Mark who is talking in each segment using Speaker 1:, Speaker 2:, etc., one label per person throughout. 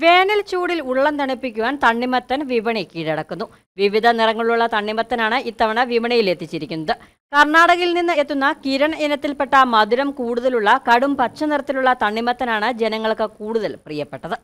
Speaker 1: വേനൽ ചൂടിൽ ഉള്ളം തണുപ്പിക്കുവാൻ തണ്ണിമത്തൻ വിപണി കീഴടക്കുന്നു. വിവിധ നിറങ്ങളുള്ള തണ്ണിമത്തനാണ് ഇത്തവണ വിപണിയിൽ എത്തിച്ചിരിക്കുന്നത്. കർണാടകയിൽ നിന്ന് എത്തുന്ന കിരൺ ഇനത്തിൽപ്പെട്ട മധുരം കൂടുതലുള്ള കടും പച്ച നിറത്തിലുള്ള തണ്ണിമത്തനാണ് ജനങ്ങൾക്ക് കൂടുതൽ പ്രിയപ്പെട്ടത്.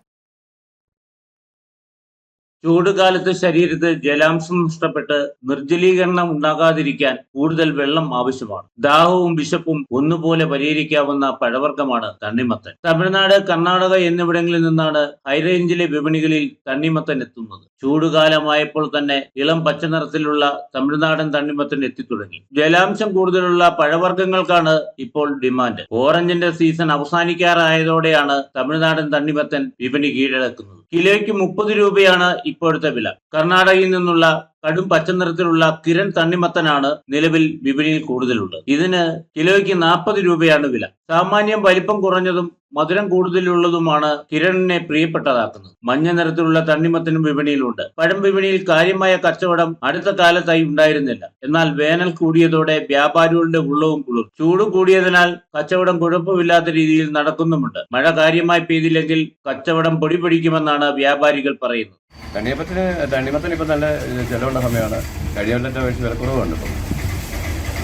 Speaker 2: ചൂടുകാലത്ത് ശരീരത്ത് ജലാംശം നഷ്ടപ്പെട്ട് നിർജലീകരണം ഉണ്ടാകാതിരിക്കാൻ കൂടുതൽ വെള്ളം ആവശ്യമാണ്. ദാഹവും വിശപ്പും ഒന്നുപോലെ പരിഹരിക്കാവുന്ന പഴവർഗമാണ് തണ്ണിമത്തൻ. തമിഴ്നാട് കർണാടക എന്നിവിടങ്ങളിൽ നിന്നാണ് ഹൈറേഞ്ചിലെ വിപണികളിൽ തണ്ണിമത്തൻ എത്തുന്നത്. ചൂടുകാലമായപ്പോൾ തന്നെ ഇളം പച്ച നിറത്തിലുള്ള തമിഴ്നാടൻ തണ്ണിമത്തൻ എത്തിത്തുടങ്ങി. ജലാംശം കൂടുതലുള്ള പഴവർഗങ്ങൾക്കാണ് ഇപ്പോൾ ഡിമാൻഡ്. ഓറഞ്ചിന്റെ സീസൺ അവസാനിക്കാറായതോടെയാണ് തമിഴ്നാടൻ തണ്ണിമത്തൻ വിപണി കീഴടക്കുന്നത്. കിലോയ്ക്ക് മുപ്പത് രൂപയാണ് ഇപ്പോഴത്തെ വില. കർണാടകയിൽ നിന്നുള്ള കടും പച്ച നിറത്തിലുള്ള കിരൺ തണ്ണിമത്തനാണ് നിലവിൽ വിപണിയിൽ കൂടുതലുള്ളത്. ഇതിന് കിലോയ്ക്ക് നാൽപ്പത് രൂപയാണ് വില. സാമാന്യം വലിപ്പം കുറഞ്ഞതും മധുരം കൂടുതലുള്ളതുമാണ് കിരണിനെ പ്രിയപ്പെട്ടതാക്കുന്നത്. മഞ്ഞ നിറത്തിലുള്ള തണ്ണിമത്തനും വിപണിയിലുണ്ട്. പഴം വിപണിയിൽ കാര്യമായ കച്ചവടം അടുത്ത കാലത്തായി ഉണ്ടായിരുന്നില്ല. എന്നാൽ വേനൽ കൂടിയതോടെ വ്യാപാരികളുടെ ഉള്ളവും കുളിർ. ചൂട് കൂടിയതിനാൽ കച്ചവടം കുഴപ്പമില്ലാത്ത രീതിയിൽ നടക്കുന്നുമുണ്ട്. മഴ കാര്യമായി പെയ്തില്ലെങ്കിൽ കച്ചവടം പൊടി പിടിക്കുമെന്നാണ് വ്യാപാരികൾ പറയുന്നത്.
Speaker 3: തണ്ണിമത്തിന് തണ്ണിമത്തിന് ഇപ്പം നല്ല ചിലവുള്ള സമയമാണ്. കഴിഞ്ഞ കൊല്ലത്തെ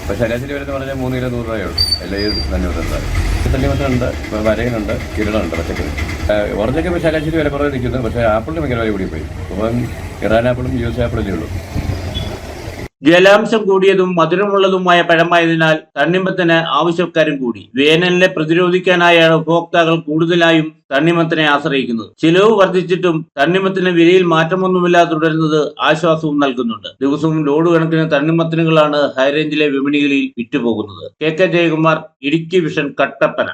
Speaker 3: ഇപ്പം ശരാശരി വില എന്ന് പറഞ്ഞാൽ മൂന്ന് കിലോ നൂറ് രൂപയേ ഉള്ളൂ. എല്ലാ ഈ തണ്ണിമത്തുണ്ട് തണ്ണിമത്തുണ്ട് ഇപ്പം വരയനുണ്ട് കിരണുണ്ട് പച്ചക്കറി. ഓറഞ്ചൊക്കെ ശരാശരി വില കുറവ് നിൽക്കുന്നു. പക്ഷേ ആപ്പിളിന് ഭയങ്കര വില കൂടിപ്പോയി. അപ്പം ഇറാൻ ആപ്പിളും യു എസ് ആപ്പിളല്ലേ ഉള്ളൂ.
Speaker 2: ജലാംശം കൂടിയതും മധുരമുള്ളതുമായ പഴമായതിനാൽ തണ്ണിമത്തിന് ആവശ്യക്കാരും കൂടി. വേനലിനെ പ്രതിരോധിക്കാനായാണ് ഉപഭോക്താക്കൾ കൂടുതലായും തണ്ണിമത്തിനെ ആശ്രയിക്കുന്നത്. ചിലവ് വർദ്ധിച്ചിട്ടും തണ്ണിമത്തിന് വിലയിൽ മാറ്റമൊന്നുമില്ലാതെ തുടരുന്നത് ആശ്വാസവും നൽകുന്നുണ്ട്. ദിവസവും ലോഡ് കണക്കിന് തണ്ണിമത്തിനുകളാണ് ഹൈറേഞ്ചിലെ വിപണികളിൽ വിറ്റുപോകുന്നത്. K K Jayakumar Idukki vision Kattappana.